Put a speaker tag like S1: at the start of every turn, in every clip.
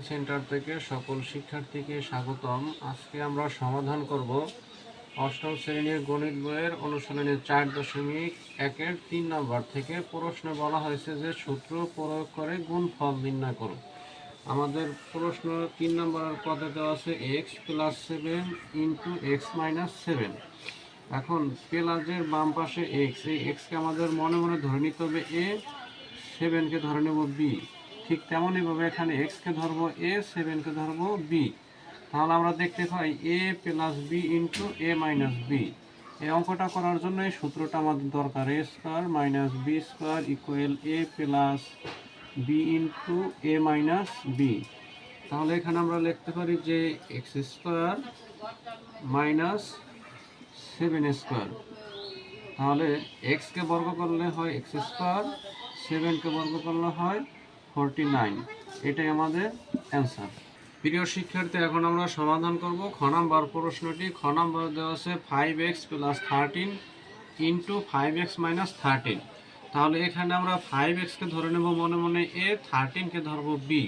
S1: Centre থেকে সকল শিক্ষার্থীকে স্বাগতম। আজকে আমরা সমাধান করব অষ্টম শ্রেণির গণিত বইয়ের অনুশীলনের চার দশমিক একের তিন নম্বর থেকে প্রশ্নে বলা হয়েছে যে সূত্র প্রয়োগ করে গুণফল নির্ণয় করো। আমাদের প্রশ্ন তিন নম্বরের পদে দেওয়া আছে x plus seven into x minus seven এখন প্লাসের বাম পাশে এক্স এই এক্সকে আমাদের মনে মনে ধরে নিতে হবে এ সেভেনকে ধরে নেব বি ঠিক তেমনইভাবে এখানে এক্সকে ধরবো এ সেভেনকে ধরবো বি তাহলে আমরা দেখতে পাই a plus b into a minus b এই অঙ্কটা করার জন্য এই সূত্রটা আমাদের দরকার। A square minus b square equal a plus b into a minus b তাহলে এখানে আমরা লিখতে পারি যে x square minus seven square তাহলে এক্সকে বর্গ করলে হয় এক্স স্কোয়ার সেভেনকে বর্গ করলে হয় ফোরটি নাইন। এটাই আমাদের অ্যান্সার প্রিয় শিক্ষার্থী, এখন আমরা সমাধান করব। খ নাম্বার প্রশ্নটি, খ নাম্বার দেওয়া আছে five x plus thirteen into five x minus thirteen তাহলে এখানে আমরা ফাইভ এক্সকে ধরে নেব মনে মনে এ থার্টিনকে ধরবো বি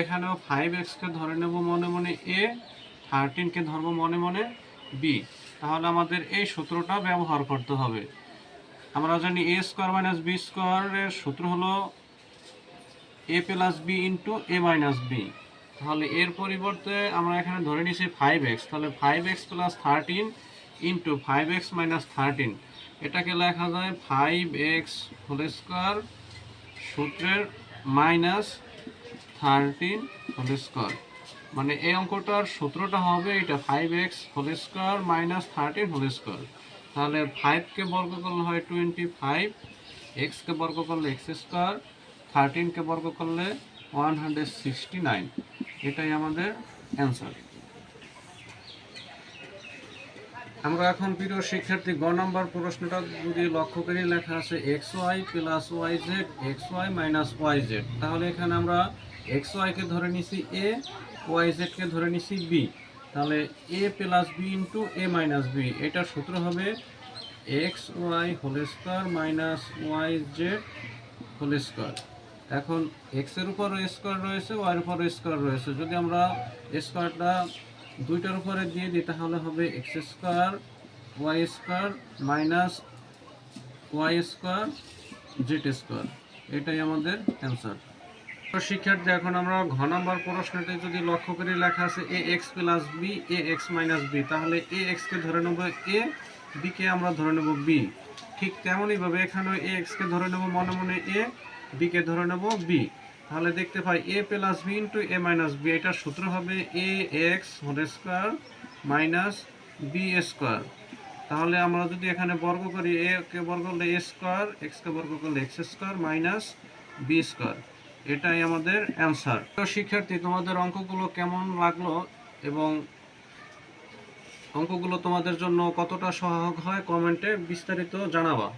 S1: এখানেও ফাইভ এক্সকে ধরে নেব মনে মনে এ থার্টিনকে ধরবো মনে মনে বি তাহলে আমাদের এই সূত্রটা ব্যবহার করতে হবে। আমরা জানি এ স্কোয়ার মাইনাস বি স্কোয়ারের সূত্র হলো a plus b into a minus b তাহলে এর পরিবর্তে আমরা এখানে ধরে নিয়েছি ফাইভ এক্স তাহলে five x plus thirteen into five x minus thirteen এটাকে লেখা যায় ফাইভ এক্স হোল স্কোয়ার সূত্রের মাইনাস থার্টিন হোল স্কোয়ার মানে এই অঙ্কটার সূত্রটা হবে এটা five x whole square minus thirteen whole square তাহলে ফাইভকে বর্গ করলে হয় টোয়েন্টি ফাইভ এক্সকে বর্গ করলে এক্স স্কোয়ার থার্টিনকে বর্গ করলে ওয়ান হান্ড্রেড সিক্সটি নাইন এটাই আমাদের অ্যান্সার আমরা এখন প্রিয় শিক্ষার্থী, গ নম্বর প্রশ্নটা যদি লক্ষ্য করি, লেখা আছে x y plus y z x y minus y z তাহলে এখানে আমরা এক্স ওয়াইকে ধরে নিছি এ ওয়াই জেডকে ধরে নিছি বি তাহলে a plus b into a minus b এটার সূত্র হবে x y whole square minus y z whole square এখন এক্সের উপর স্কোয়ার রয়েছে ওয়ার উপর স্কোয়ার রয়েছে। যদি আমরা স্কোয়ারটা দুইটার উপরে দিয়ে দিই, তাহলে হবে x square y square minus y square z square এটাই আমাদের অ্যান্সার শিক্ষার্থী, এখন আমরা ঘ নম্বর প্রশ্নটি যদি লক্ষ্য করি লেখা আছে a x plus b a x minus b তাহলে এ এক্সকে ধরে নেব এ বিকে আমরা ধরে নেব বি ঠিক তেমনইভাবে এখানেও এ এক্সকে ধরে নেব মনে মনে এ বিকে ধরে নেব বি তাহলে দেখতে পাই a plus b into a minus b এটার সূত্র হবে a x whole square minus b square তাহলে আমরা যদি এখানে বর্গ করি এ কে বর্গ করলে এ স্কোয়ার এক্সকে বর্গ করলে x square minus b square এটাই আমাদের অ্যান্সার তো শিক্ষার্থী, তোমাদের অঙ্কগুলো কেমন লাগল এবং অঙ্কগুলো তোমাদের জন্য কতটা সহায়ক হয় কমেন্টে বিস্তারিত জানাবা।